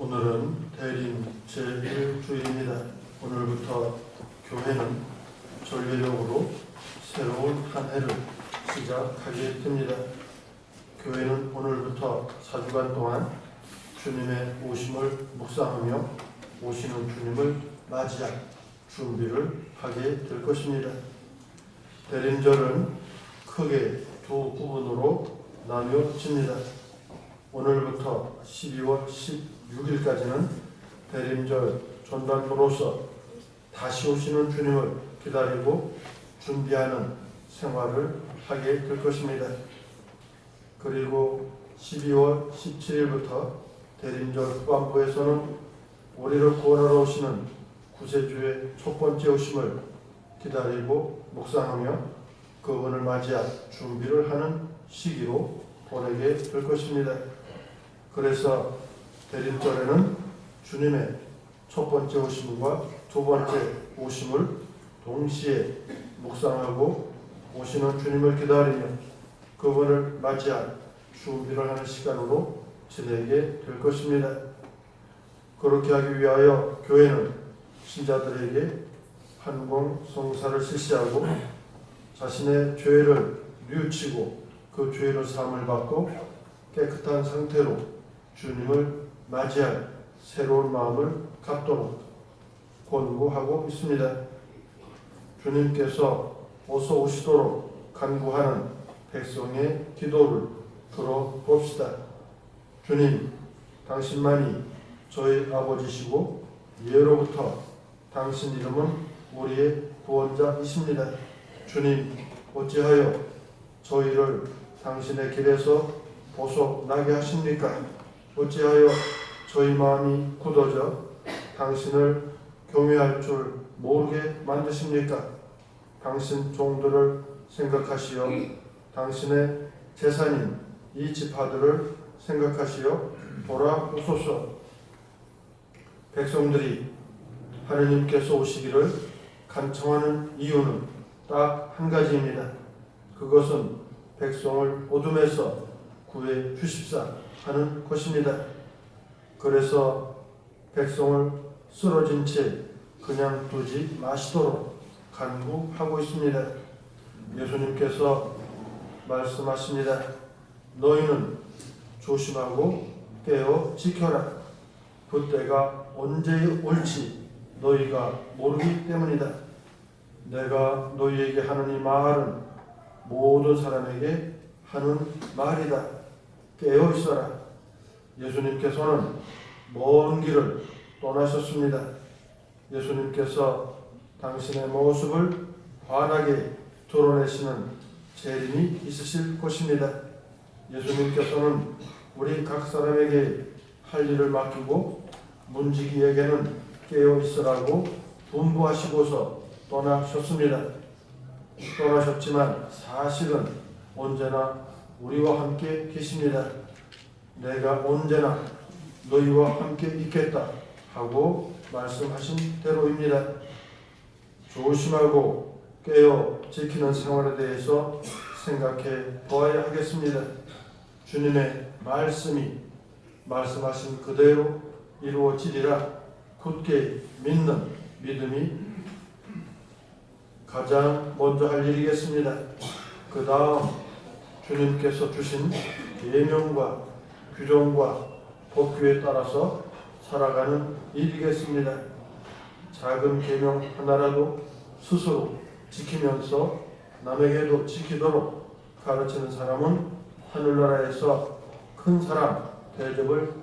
오늘은 대림 제1주일입니다. 오늘부터 교회는 전례적으로 새로운 한 해를 시작하게 됩니다. 교회는 오늘부터 4주간 동안 주님의 오심을 묵상하며 오시는 주님을 맞이할 준비를 하게 될 것입니다. 대림절은 크게 두 부분으로 나뉘어집니다. 오늘부터 12월 16일까지는 대림절 전단으로서 다시 오시는 주님을 기다리고 준비하는 생활을 하게 될 것입니다. 그리고 12월 17일부터 대림절 후반부에서는 우리를 구원하러 오시는 구세주의 첫 번째 오심을 기다리고 묵상하며 그분을 맞이할 준비를 하는 시기로 보내게 될 것입니다. 그래서 대림절에는 주님의 첫 번째 오심과 두 번째 오심을 동시에 묵상하고 오시는 주님을 기다리며 그분을 맞이할 준비를 하는 시간으로 지내게 될 것입니다. 그렇게 하기 위하여 교회는 신자들에게 한공 성사를 실시하고 자신의 죄를 뉘우치고 그 죄를 사함을 받고 깨끗한 상태로 주님을 맞이할 새로운 마음을 갖도록 권고하고 있습니다. 주님께서 어서 오시도록 간구하는 백성의 기도를 들어봅시다. 주님, 당신만이 저희 아버지시고 예로부터 당신 이름은 우리의 구원자이십니다. 주님, 어찌하여 저희를 당신의 길에서 보속나게 하십니까? 어찌하여 저희 마음이 굳어져 당신을 경외할 줄 모르게 만드십니까? 당신 종들을 생각하시어 당신의 재산인 이 지파들을 생각하시어 돌아오소서. 백성들이 하느님께서 오시기를 간청하는 이유는 딱 한 가지입니다. 그것은 백성을 어둠에서 구해 주십사 하는 것입니다. 그래서 백성을 쓰러진 채 그냥 두지 마시도록 간구하고 있습니다. 예수님께서 말씀하십니다. 너희는 조심하고 깨어 지켜라. 그때가 언제 올지 너희가 모르기 때문이다. 내가 너희에게 하는 이 말은 모든 사람에게 하는 말이다. 깨어 있어라. 예수님께서는 먼 길을 떠나셨습니다. 예수님께서 당신의 모습을 환하게 드러내시는 재림이 있으실 것입니다. 예수님께서는 우리 각 사람에게 할 일을 맡기고 문지기에게는 깨어 있으라고 분부하시고서 떠나셨습니다. 떠나셨지만 사실은 언제나 우리와 함께 계십니다. 내가 언제나 너희와 함께 있겠다 하고 말씀하신 대로입니다. 조심하고 깨어 지키는 생활에 대해서 생각해 보아야 하겠습니다. 주님의 말씀이 말씀하신 그대로 이루어지리라 굳게 믿는 믿음이 가장 먼저 할 일이겠습니다. 그 다음 주님께서 주신 계명과 규정과 법규에 따라서 살아가는 일이겠습니다. 작은 계명 하나라도 스스로 지키면서 남에게도 지키도록 가르치는 사람은 하늘나라에서 큰 사람 대접을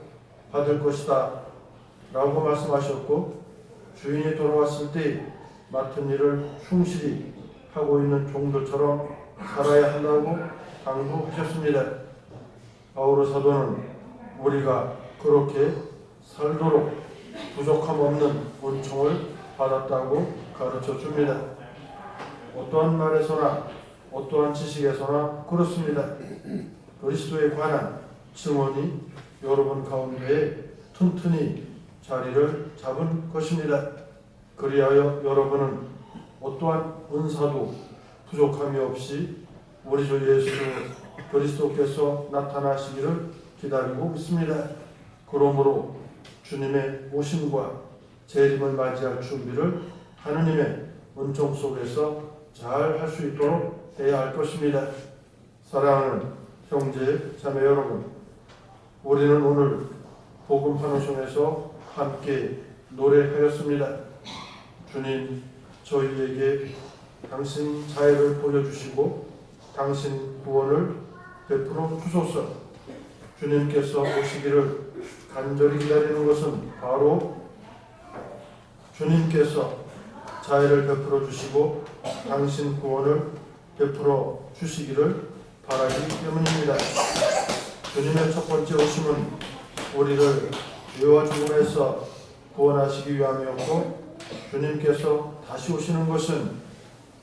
받을 것이다 라고 말씀하셨고 주인이 돌아왔을 때 맡은 일을 충실히 하고 있는 종들처럼 살아야 한다고 당부하셨습니다. 바오로 사도는 우리가 그렇게 살도록 부족함 없는 은총을 받았다고 가르쳐 줍니다. 어떠한 말에서나 어떠한 지식에서나 그렇습니다. 그리스도에 관한 증언이 여러분 가운데에 튼튼히 자리를 잡은 것입니다. 그리하여 여러분은 어떠한 은사도 부족함이 없이 우리 주 예수 그리스도께서 나타나시기를 기다리고 있습니다. 그러므로 주님의 오심과 재림을 맞이할 준비를 하느님의 은총 속에서 잘 할 수 있도록 해야 할 것입니다. 사랑하는 형제 자매 여러분, 우리는 오늘 복음 환호성에서 함께 노래하였습니다. 주님 저희에게 당신 자애를 보여주시고 당신 구원을 베풀어 주소서. 주님께서 오시기를 간절히 기다리는 것은 바로 주님께서 자애를 베풀어 주시고 당신 구원을 베풀어 주시기를 바라기 때문입니다. 주님의 첫 번째 오심은 우리를 죄와 죽음에서 구원하시기 위함이었고 주님께서 다시 오시는 것은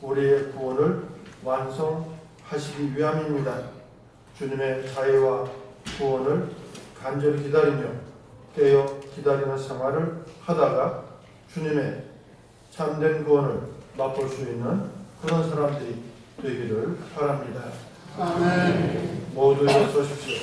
우리의 구원을 완성하시기 위함입니다. 주님의 자애와 구원을 간절히 기다리며 깨어 기다리는 생활을 하다가 주님의 참된 구원을 맛볼 수 있는 그런 사람들이 되기를 바랍니다. 아멘. 모두 일어서십시오.